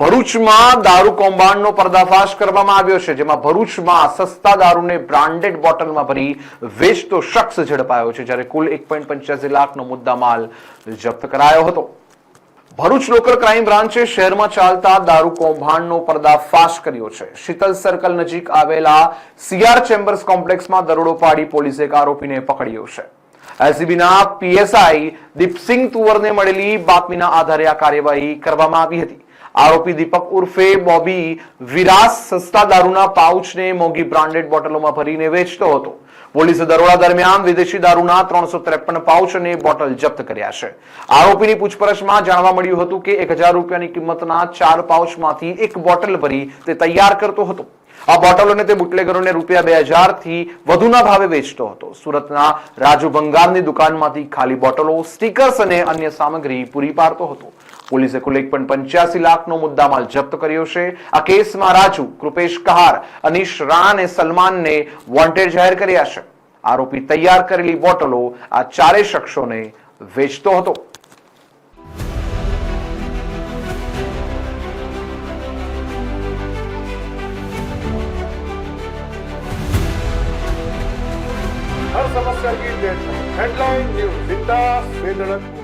ભરૂચમાં દારૂ કૌભાંડનો પર્દાફાશ કરવામાં આવ્યો છે, જેમાં ભરૂચમાં સસ્તા દારૂને બ્રાન્ડેડ બોટલમાં ભરી વેચતો શખ્સ ઝડપાયો છે, જ્યારે કુલ એક પોઈન્ટ પંચ્યાસી લાખનો મુદ્દામાલ જપ્ત કરાયો હતો. ભરૂચ લોકલ ક્રાઇમ બ્રાન્ચે શહેરમાં ચાલતા દારૂ કૌભાંડનો પર્દાફાશ કર્યો છે. શીતલ સર્કલ નજીક આવેલા સીઆર ચેમ્બર્સ કોમ્પ્લેક્સમાં દરોડો પાડી પોલીસે એક આરોપીને પકડ્યો છે. એલસીબીના પીએસઆઈ દીપસિંહ તુવરને મળેલી બાતમીના આધારે આ કાર્યવાહી કરવામાં આવી હતી આરોપી દીપક ઉર્ફે બોબી વિરાસ સસ્તા દારૂના પાઉચને મોંઘી બ્રાન્ડેડ બોટલોમાં ભરીને વેચતો હતો. પોલીસે દરોડા દરમિયાન વિદેશી દારૂના ત્રણસો ત્રેપન પાઉચ અને બોટલ જપ્ત કર્યા છે. આરોપીની પૂછપરછમાં જાણવા મળ્યું હતું કે એક હજાર રૂપિયાની કિંમતના ચાર પાઉચમાંથી એક બોટલ ભરી તે તૈયાર કરતો હતો. આ બોટલોને તે બુટલેગરોને રૂપિયા બે હજારથી વધુના ભાવે વેચતો હતો. સુરતના રાજુ ભંગારની દુકાનમાંથી ખાલી બોટલો, સ્ટીકર્સ અને અન્ય સામગ્રી પૂરી પાડતો હતો. પોલીસે કુલ એક પણ પંચ્યાસી લાખનો મુદ્દામાલ જપ્ત કર્યો છે. આ કેસમાં રાજુ, કૃપેશ કહાર, અનીશ રા અને સલમાનને વોન્ટેડ જાહેર કર્યા છે. આરોપી તૈયાર કરેલી બોટલો આ ચારેય શખ્સોને વેચતો હતો. हर समस्या की deadline Headline News Vindas Vedalath